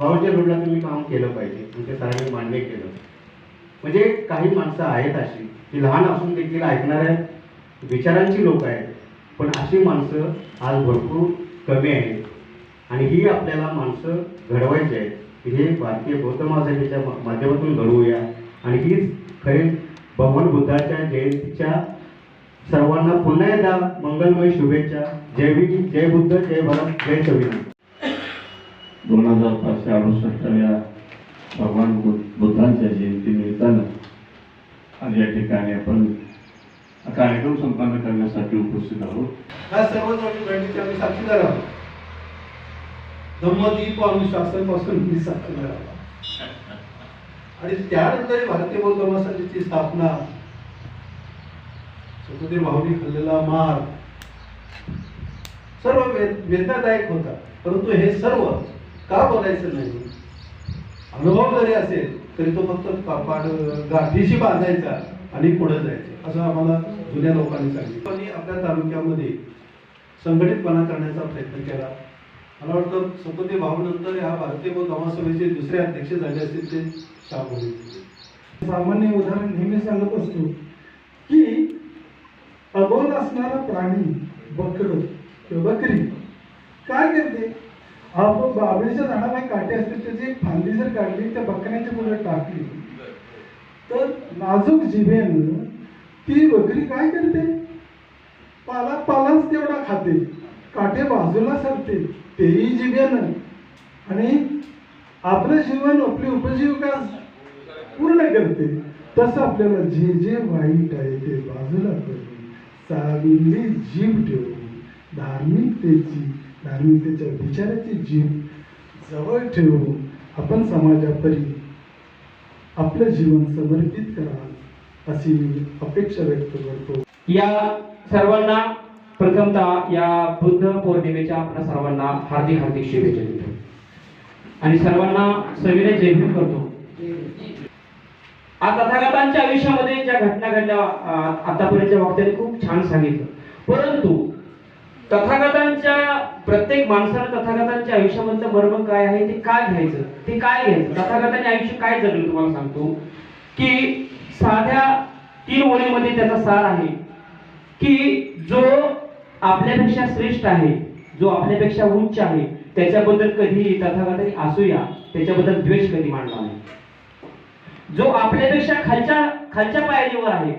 भाऊच्या रोडला तुम्ही काम केलं पाहिजे. तुमच्या सरांनी मान्य केलं. म्हणजे काही माणसं आहेत अशी की लहान असून देखील ऐकणाऱ्या विचारांची लोक आहेत पण अशी माणसं आज भरपूर कमी आहेत. आणि ही आपल्याला माणसं घडवायची आहेत. हे भारतीय बौद्ध महासभेच्या माध्यमातून घडवूया. आणि हीच खरे भगवान बुद्धाच्या जयंतीच्या सर्वांना पुन्हा एकदा मंगलमय शुभेच्छा. जय भीम जय बुद्ध जय भारत जय संविधान. दोन हजार पाचशे अडुसष्टव्या भगवान बुद्ध बुद्धांच्या जयंतीनिमित्तानं आज या ठिकाणी आपण कार्यक्रम संपन्न करण्यासाठी उपस्थित आहोत. या सर्व घटनेचे आम्ही साक्षीदार आहोत. धम्मदीप अनुशासनपासून मी साक्षीदार आहोत. आणि त्यानंतर भारतीय बौद्ध महासंघाची स्थापना सतुदेव भाऊनी खाल्लेला मार सर्व वेद- वेदनादायक होता परंतु हे सर्व का बोलायचं नाही? अनुभव जरी असेल तरी तो फक्त कापाड गाठीशी बांधायचा आणि पुढे जायचं. असं आम्हाला जुन्या लोकांनी सांगितलं. आणि आपल्या तालुक्यामध्ये संघटितपणा करण्याचा प्रयत्न केला. मला वाटतं सतते भावनंतर ह्या भारतीय बौद्ध महासभेचे दुसरे अध्यक्ष झाले असतील ते शाहू सामान्य उदाहरण नेहमी सांगत असतो की अबोल असणारा प्राणी बकर किंवा बकरी. काय करते? आपण बाबळीच्या झाडाला काटे असते त्याची फांदी जर काढली त्या बकऱ्यांच्या पुढे टाकली. तर नाजूक जिभेनं ती बकरी काय करते? पाला पालाच तेवढा खाते. काटे बाजूला सरते. तेही जिभेनं. आणि आपलं जीवन आपली उपजीविका पूर्ण करते. तसं आपल्याला जे जे वाईट आहे ते बाजूला करून चांगली जीव ठेवून धार्मिकतेची धार्मिकतेच्या विचाराची जीव जवळ ठेवून आपण समाजापरी आपलं जीवन समर्पित करा अशी मी अपेक्षा व्यक्त करतो. या सर्वांना प्रथमतः या बुद्ध पौर्णिमेच्या आपल्या सर्वांना हार्दिक हार्दिक शुभेच्छा देतो. आणि सर्वांना सविनय जय करतो. आज तथागतांच्या आयुष्यामध्ये ज्या घटना घडल्या आतापर्यंतच्या वक्त्याने खूप छान सांगितलं. परंतु तथागतांच्या प्रत्येक माणसानं तथागतांच्या आयुष्यामधलं मर्म काय आहे ते काय घ्यायचं? ते काय घ्यायचं? तथागतांनी आयुष्य काय जगलं तुम्हाला सांगतो? की साध्या तीन ओळीमध्ये त्याचा सार आहे. की जो आपल्यापेक्षा श्रेष्ठ आहे जो आपल्यापेक्षा उच्च आहे त्याच्याबद्दल कधी तथागतांनी असूया त्याच्याबद्दल द्वेष कधी मांडला नाही. जो आपल्यापेक्षा खालच्या खालच्या पायरीवर आहे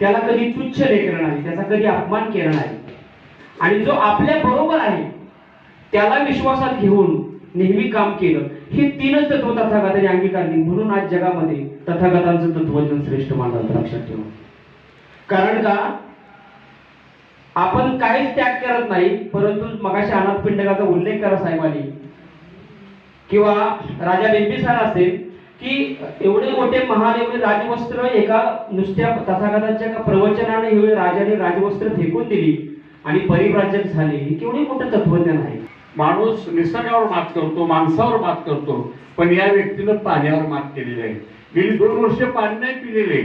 त्याला कधी तुच्छ लेखलं नाही त्याचा कधी अपमान केला नाही. आणि जो आपल्या बरोबर आहे त्याला विश्वासात घेऊन नेहमी काम केलं. ही तीनच तत्व तथागतांनी अंगीकारली. म्हणून आज जगामध्ये तथागतांचं तत्वज्ञान श्रेष्ठ मानलं जातं, लक्षात ठेवा. कारण का? आपण काहीच त्याग करत नाही परंतु मगाशी अनाथ पिंडकाचा उल्लेख करा साहेबांनी. किंवा राजा बिंबिसार असेल की एवढे मोठे महान एवढे राजवस्त्र एका नुसत्या तथागतांच्या एका प्रवचनाने एवढे राजाने राजवस्त्र फेकून दिली. आणि परिव्राजक झाले हे केवढे मोठं तत्वज्ञान आहे. माणूस निसर्गावर मात करतो माणसावर मात करतो पण या व्यक्तीनं पाण्यावर मात केलेली आहे. गेली दोन वर्ष पाणी नाही पिलेले.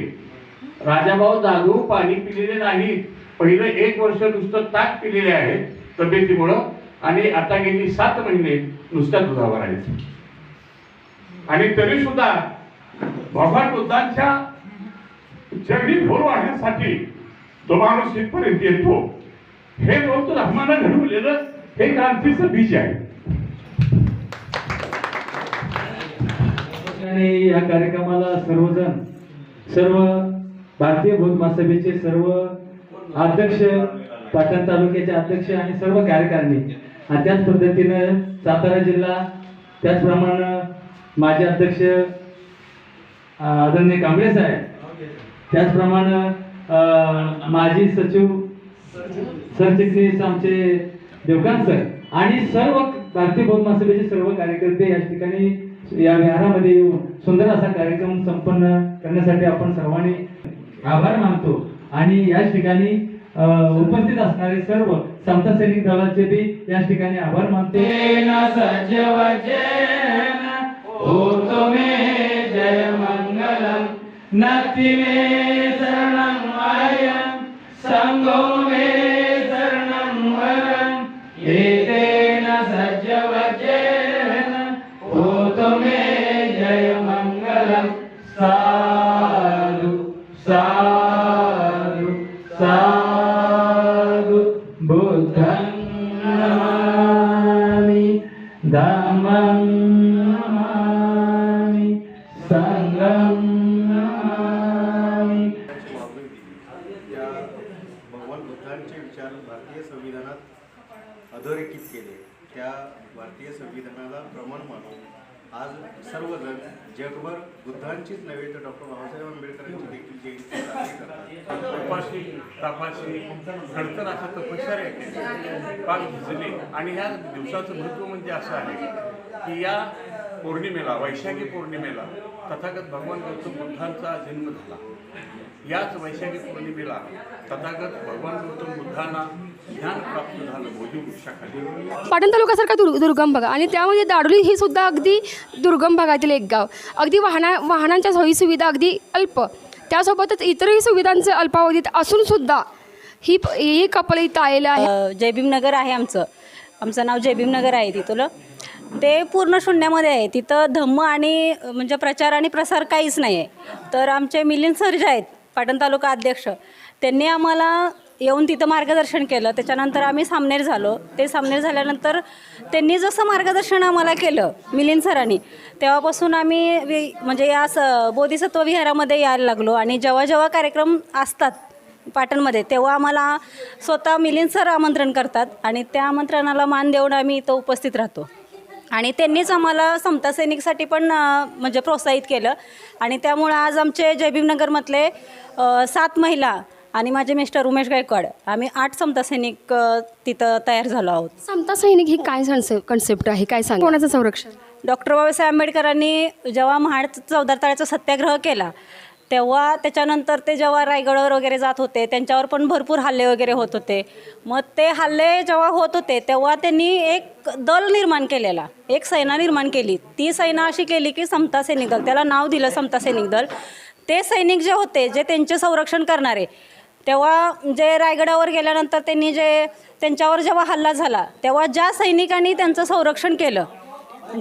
राजाभाऊ जाधव पाणी पिलेले नाही. पहिलं एक वर्ष नुसतं ताक पिलेले आहे तब्येतीमुळं आणि आता गेली सात महिने नुसत्या दुधावर आहेत. आणि तरी सुद्धा भगवान बुद्धांच्या जगडी भोर वाढण्यासाठी तो माणूस इथपर्यंत येतो. हे बौद्ध धर्मानं घडवलेलं हे क्रांतीचं बीज आहे. आणि या कार्यक्रमाला सर्वजण सर्व भारतीय बौद्ध महासभेचे सर्व अध्यक्ष पाटण तालुक्याचे अध्यक्ष आणि सर्व कार्यकारिणी आणि त्याच पद्धतीनं सातारा जिल्हा त्याचप्रमाणे माझे अध्यक्ष आदरणीय कांबळे साहेब त्याचप्रमाणे अं, माजी सचिव सरचिटणीस आमचे देवकांत सर आणि सर्व भारतीय बौद्ध महासभेचे सर्व कार्यकर्ते या ठिकाणी या विहारामध्ये येऊन सुंदर असा कार्यक्रम संपन्न करण्यासाठी आपण सर्वांनी आभार मानतो. आणि याच ठिकाणी उपस्थित असणारे सर्व संत सैनिक दलाचे बी या ठिकाणी आभार मानते. जय मंगलम. संगो मे संविधानात अधोरेखित केले. त्या भारतीय संविधानाला प्रमाण मानून आज सर्वजण जगभर बुद्धांचीच नव्हे तर डॉक्टर बाबासाहेब आंबेडकरांची देखील जयंती साजरी करतात. उपाशी तापाशी खडतर अशा तपश्चर्या केल्या. पाच भिजले. आणि ह्या दिवसाचं महत्त्व म्हणजे असं आहे की या पौर्णिमेला वैशाखी पौर्णिमेला तथागत भगवान गौतम बुद्धांचा जन्म झाला. याच वैशाखी पौर्णिमेला तथागत भगवान गौतम बुद्धांना ज्ञान प्राप्त झालं वृक्षाखाली. पाटण तालुक्यासारखा दुर् दुर्गम भाग आणि त्यामध्ये दाडोली ही सुद्धा अगदी दुर्गम भागातील एक गाव. अगदी वाहना वाहनांच्या सोयीसुविधा अगदी अल्प. त्यासोबतच इतरही सुविधांचे अल्पावधीत असूनसुद्धा ही ही कपल इथं आलेलं आहे जयभीमनगर आहे आमचं. आमचं नाव जयभीमनगर आहे तिथलं. ते पूर्ण शून्यामध्ये आहे. तिथं धम्म आणि म्हणजे प्रचार आणि प्रसार काहीच नाही आहे तर आमचे मिलिंद सर जे आहेत पाटण तालुका अध्यक्ष त्यांनी आम्हाला येऊन तिथं मार्गदर्शन केलं. त्याच्यानंतर आम्ही सामनेर झालो. ते सामनेर झाल्यानंतर त्यांनी जसं मार्गदर्शन आम्हाला केलं मिलिंद सरांनी तेव्हापासून आम्ही वि म्हणजे या स बोधिसत्व विहारामध्ये यायला लागलो आणि जेव्हा जेव्हा कार्यक्रम असतात पाटणमध्ये तेव्हा आम्हाला स्वतः मिलिंद सर आमंत्रण करतात आणि त्या आमंत्रणाला मान देऊन आम्ही इथं उपस्थित राहतो. आणि त्यांनीच आम्हाला समता सैनिकसाठी पण म्हणजे प्रोत्साहित केलं. आणि त्यामुळं आज आमचे जयभीमनगरमधले सात महिला आणि माझे मिस्टर उमेश गायकवाड आम्ही आठ समता सैनिक तिथं तयार झालो आहोत. समता सैनिक ही काय कन्सेप्ट आहे? काय सांग? कोणाचं संरक्षण? डॉक्टर बाबासाहेब आंबेडकरांनी जेव्हा महाड चौदा तळ्याचा सत्याग्रह केला तेव्हा त्याच्यानंतर ते जेव्हा रायगडावर वगैरे जात होते त्यांच्यावर पण भरपूर हल्ले वगैरे होत होते. मग ते हल्ले जेव्हा होत होते तेव्हा त्यांनी एक दल निर्माण केलेला एक सेना निर्माण केली. ती सेना अशी केली की समता सैनिक दल त्याला नाव दिलं समता सैनिक दल. ते सैनिक जे होते जे त्यांचे संरक्षण करणारे तेव्हा जे रायगडावर गेल्यानंतर त्यांनी जे त्यांच्यावर जेव्हा हल्ला झाला तेव्हा ज्या सैनिकांनी त्यांचं संरक्षण केलं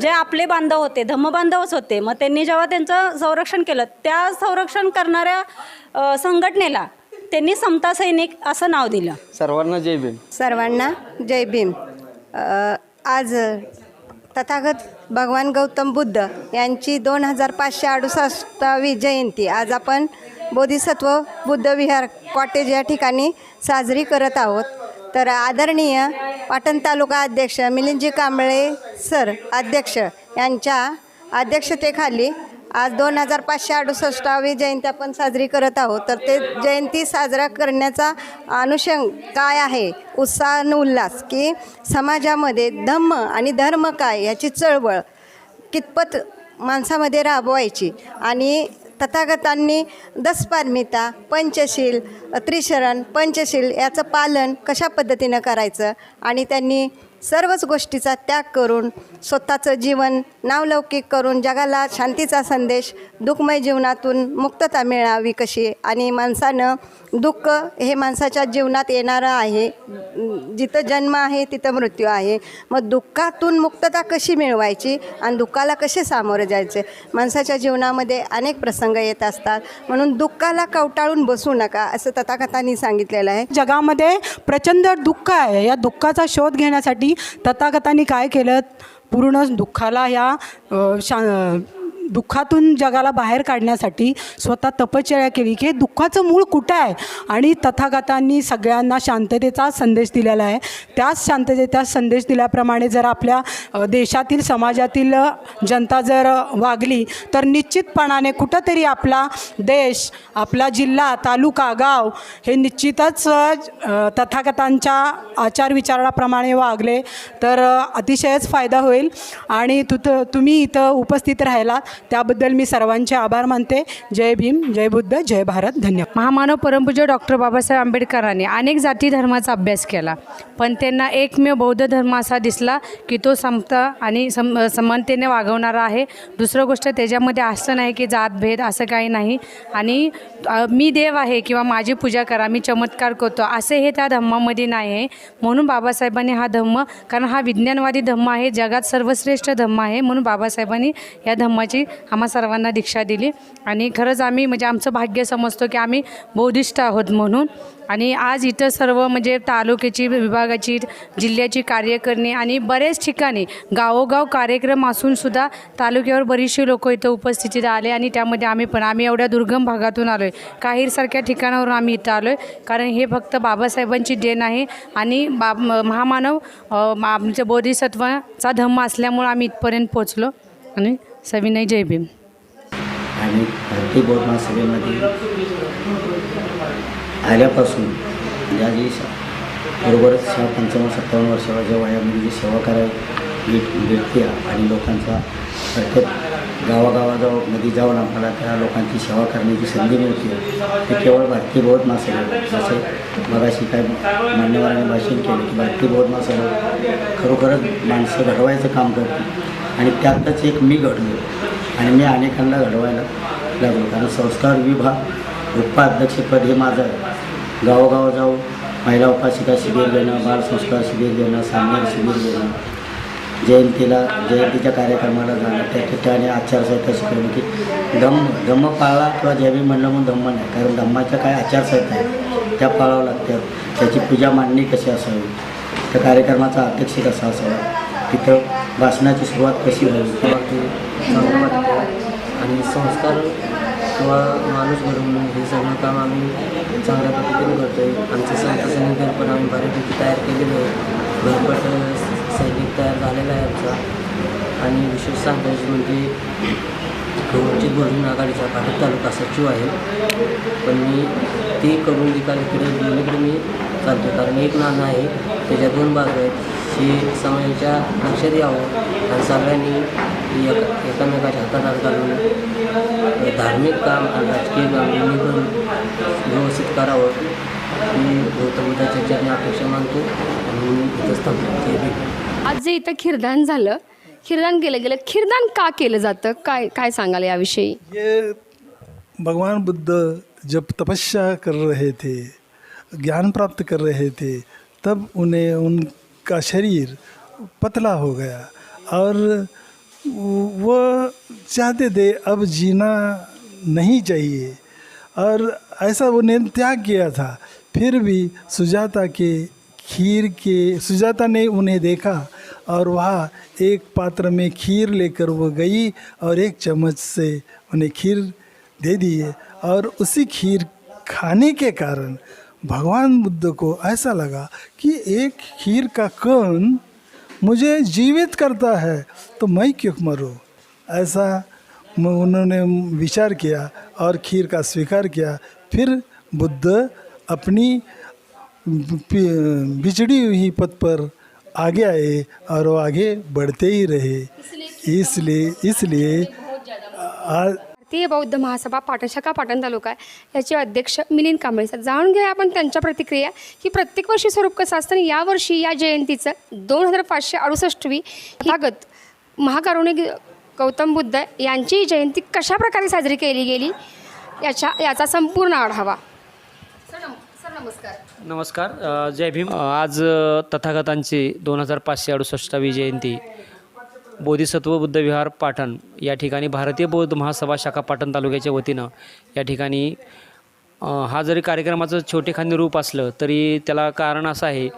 जे आपले बांधव होते धम्मबांधवच होते मग त्यांनी जेव्हा त्यांचं संरक्षण केलं त्या संरक्षण करणाऱ्या संघटनेला त्यांनी समता सैनिक असं नाव दिलं. सर्वांना जय भीम. सर्वांना जय भीम. आज तथागत भगवान गौतम बुद्ध यांची दोन हजार पाचशे अडुसष्टावी जयंती आज आपण बोधिसत्व बुद्ध विहार कॉटेज या ठिकाणी साजरी करत आहोत. तर आदरणीय पाटण तालुका अध्यक्ष मिलिंदजी कांबळे सर अध्यक्ष यांच्या अध्यक्षतेखाली आज दोन हजार पाचशे अडुसष्टावी जयंती आपण साजरी करत आहोत. तर ते जयंती साजरा करण्याचा अनुषंग काय आहे? उत्साह आणि उल्हास की समाजामध्ये धम्म आणि धर्म काय याची चळवळ कितपत माणसामध्ये राबवायची आणि तथागतांनी दसपारमिता पंचशील त्रिशरण पंचशील याचं पालन कशा पद्धतीनं करायचं? आणि त्यांनी सर्वच गोष्टीचा त्याग करून स्वतःचं जीवन नावलौकिक करून जगाला शांतीचा संदेश दुःखमय जीवनातून मुक्तता मिळावी कशी आणि माणसानं दुःख हे माणसाच्या जीवनात येणारं आहे. जिथं जन्म आहे तिथं मृत्यू आहे. मग दुःखातून मुक्तता कशी मिळवायची आणि दुःखाला कसे सामोरं जायचे? माणसाच्या जीवनामध्ये अनेक प्रसंग येत असतात. म्हणून दुःखाला कवटाळून बसू नका असं तथाकथांनी सांगितलेलं आहे. जगामध्ये प्रचंड दुःख आहे. या दुःखाचा शोध घेण्यासाठी तथागतांनी काय केलं? पूर्ण दुःखाला ह्या शा दुःखातून जगाला बाहेर काढण्यासाठी स्वतः तपश्चर्या केली की हे दुःखाचं मूळ कुठं आहे? आणि तथागतांनी सगळ्यांना शांततेचा संदेश दिलेला आहे. त्याच शांततेचा संदेश दिल्याप्रमाणे जर आपल्या देशातील समाजातील जनता जर वागली तर निश्चितपणाने कुठंतरी आपला देश आपला जिल्हा तालुका गाव हे निश्चितच तथागतांच्या आचार विचाराप्रमाणे वागले तर अतिशयच फायदा होईल. आणि तुथं तुम्ही इथं उपस्थित राहिला त्याबद्दल मी सर्वांचे आभार मानते. जय भीम जय बुद्ध जय भारत. धन्यवाद. महामानव परमपूज्य डॉक्टर बाबासाहेब आंबेडकरांनी अनेक जाती धर्माचा अभ्यास केला. पण त्यांना एकमेव बौद्ध धर्म असा दिसला की तो समता आणि सम समानतेने वागवणारा आहे. दुसरं गोष्ट त्याच्यामध्ये असं नाही की जातभेद असं काही नाही. आणि मी देव आहे किंवा माझी पूजा करा मी चमत्कार करतो असे हे त्या धम्मामध्ये नाही आहे. म्हणून बाबासाहेबांनी हा धम्म कारण हा विज्ञानवादी धम्म आहे जगात सर्वश्रेष्ठ धम्म आहे म्हणून बाबासाहेबांनी या धम्माची त्यांनी आम्हा सर्वांना दीक्षा दिली. आणि खरंच आम्ही म्हणजे आमचं भाग्य समजतो की आम्ही बौद्धिष्ट आहोत म्हणून. आणि आज इथं सर्व म्हणजे तालुक्याची विभागाची जिल्ह्याची कार्यकर्णी आणि बरेच ठिकाणी गावोगाव कार्यक्रम असूनसुद्धा तालुक्यावर बरीचशी लोक इथं उपस्थितीत आले आणि त्यामध्ये आम्ही पण आम्ही एवढ्या दुर्गम भागातून आलो आहे काहीरसारख्या ठिकाणावरून आम्ही इथं आलो आहे कारण हे फक्त बाबासाहेबांची देण आहे आणि बाब महामानव मा- आमच्या बोधिसत्वाचा धम्म असल्यामुळं आम्ही इथपर्यंत पोचलो आणि सविनय जय भीम. आणि भारतीय बौद्ध सभेमध्ये आल्यापासून ज्या जी बरोबरच ह्या पंचावन्न सत्तावन्न वर्षाच्या वयामध्ये जी सेवा करायला भेट आणि लोकांचा प्रत्येक गावागावाजवळ नदी जाऊन आम्हाला त्या लोकांची सेवा करण्याची संधी मिळते ते केवळ भारतीय बौद्ध महासभा जसे मगाशी काय मान्यवरांनी भाषण केलं की भारतीय बौद्ध महासभा खरोखरच माणसं घडवायचं काम करते आणि त्यातच एक मी घडलो. आणि मी अनेकांना घडवायला लागलो. कारण संस्कार विभाग उपाध्यक्षपद हे माझं गावोगाव जाऊ महिला उपासिका शिबिर देणं बालसंस्कार शिबिर देणं सामने शिबिर देणं जयंतीला जयंतीच्या कार्यक्रमाला जाणं त्या ठिकाणी आचारसंहिता शिकवली की धम्म धम्म पाळला किंवा जैवी म्हणलं म्हणून धम्म नाही. कारण धम्माच्या काय आचारसंहिता आहे त्या पाळावं लागतात. त्याची पूजा मांडणी कशी असावी? त्या कार्यक्रमाचा अध्यक्ष कसा असावा. तिथं भाषणाची सुरुवात कशी व्हावी चांगलं वाटतं आणि संस्कार किंवा माणूस घडवून हे सगळं काम आम्ही चांगल्या पद्धतीने करतो आहे आमचं संत सैनिक पण आम्ही बऱ्यापैकी तयार केलेलं आहे. भरपट सैनिक तयार झालेला आहे आमचा. आणि विशेष सांगायचं म्हणजे वंचित बहुजन आघाडीचा घाटक तालुका सचिव आहे. पण मी ते करून निकाल इकडे दोन्हीकडे मी चालतो कारण एक नाणं आहे त्याच्या दोन बाजू आहेत. हे समाजाच्या लक्षात यावं आणि सगळ्यांनी एक एकामेकाच्या हातात हात घालून धार्मिक काम आणि राजकीय काम दोन्ही पण व्यवस्थित करावं मी गौतम बुद्धाच्या चरणी अपेक्षा मानतो आणि इथंच थांबतो. आज जे इथं खिरदान झालं खिरदान केलं गेलं खिरदान का केलं जातं? काय काय सांगाल याविषयी? ये भगवान बुद्ध जब तपस्या कर रहे थे ज्ञान प्राप्त कर रहे थे तब उन्हें उनका शरीर पतला हो गया और वो चाहते थे अब जीना नहीं चाहिए। और ऐसा उन्हें त्याग किया था। फिर भी सुजाता के खीर के, सुजाता ने उन्हें देखा और वहाँ एक पात्र में खीर लेकर वो गई और एक चम्मच से उन्हें खीर दे दिए। और उसी खीर खाने के कारण भगवान बुद्ध को ऐसा लगा कि एक खीर का कण मुझे जीवित करता है तो मैं क्यों मरूं? ऐसा उन्होंने विचार किया और खीर का स्वीकार किया। फिर बुद्ध अपनी बिछड़ी हुई पथ पर आगे आए और वो आगे बढ़ते ही रहे। इसलिए इसलिए आज भारतीय बौद्ध महासभा पाटण शाखा पाटण तालुका आहे. याचे अध्यक्ष मिलिंद कांबळे सर. जाणून घेऊया आपण त्यांच्या प्रतिक्रिया की प्रत्येक वर्षी स्वरूप कसं असतं आणि यावर्षी या जयंतीचं दोन हजार पाचशे अडुसष्टवी भागत महाकारुणिक गौतम बुद्ध यांची जयंती कशा प्रकारे साजरी केली गेली? याच्या याचा संपूर्ण आढावा. सर नमस्कार. नमस्कार. जय भीम. आज तथागतांची दोन हजार पाचशे अडुसष्टावी जयंती. बोधिसत्व बुद्ध विहार पाटण या ठिकाणी भारतीय बौद्ध महासभा शाखा पाटण तालुक्याच्या वतीनं या ठिकाणी हा जरी कार्यक्रमाचं छोटेखानी रूप असलं तरी त्याला कारण असं आहे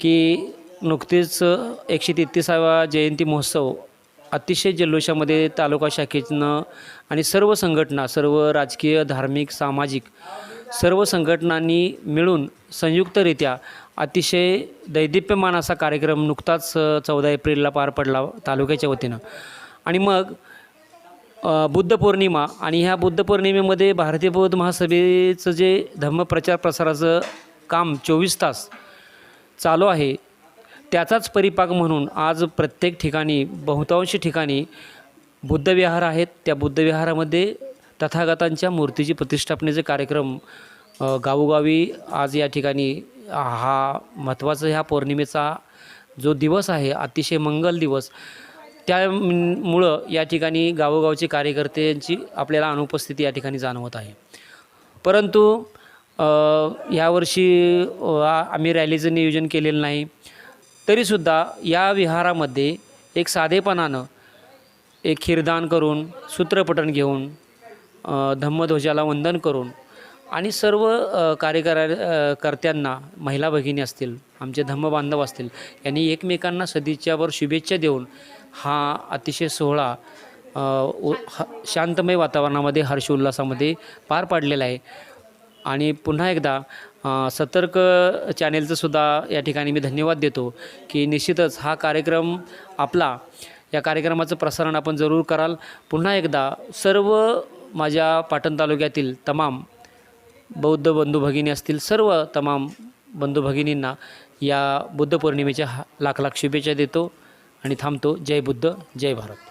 की नुकतेच एकशे तेहतीसावा जयंती महोत्सव अतिशय जल्लोषामध्ये तालुका शाखेनं आणि सर्व संघटना सर्व राजकीय धार्मिक सामाजिक सर्व संघटनांनी मिळून संयुक्तरित्या अतिशय दैदिप्यमान असा कार्यक्रम नुकताच चौदा एप्रिलला पार पडला तालुक्याच्या वतीनं. आणि मग बुद्ध पौर्णिमा आणि ह्या बुद्ध पौर्णिमेमध्ये भारतीय बौद्ध महासभेचं जे धम्मप्रचार प्रसाराचं काम चोवीस तास चालू आहे त्याचाच परिपाक म्हणून आज प्रत्येक ठिकाणी बहुतांशी ठिकाणी बुद्धविहार आहेत. त्या बुद्धविहारामध्ये तथागतांच्या मूर्तीची प्रतिष्ठापनेचे कार्यक्रम गावोगावी आज या ठिकाणी हा महत्त्वाचा ह्या पौर्णिमेचा जो दिवस आहे अतिशय मंगल दिवस त्यामुळं या ठिकाणी गावोगावचे कार्यकर्त्यांची आपल्याला अनुपस्थिती या ठिकाणी जाणवत आहे. परंतु ह्यावर्षी यावर्षी आम्ही रॅलीचं नियोजन केलेलं नाही. तरीसुद्धा या विहारामध्ये एक साधेपणानं एक खीरदान करून सूत्रपठण घेऊन धम्मध्वजाला वंदन करून आणि सर्व अ, कर्त्यांना महिला भगिनी असतील आमचे धम्मबांधव असतील यांनी एकमेकांना सदिच्छावर शुभेच्छा देऊन हा अतिशय सोहळा शांतमय वातावरणामध्ये हर्षोल्लासामध्ये पार पाडलेला आहे. आणि पुन्हा एकदा सतर्क चॅनेलचंसुद्धा या ठिकाणी मी धन्यवाद देतो की निश्चितच हा कार्यक्रम आपला या कार्यक्रमाचं प्रसारण आपण जरूर कराल. पुन्हा एकदा सर्व माझ्या पाटण तालुक्यातील तमाम बौद्ध बंधू भगिनी असतील सर्व तमाम बंधू भगिनींना या बुद्ध पौर्णिमेच्या हा- लाख लाख शुभेच्छा देतो आणि थांबतो. जय बुद्ध जय भारत.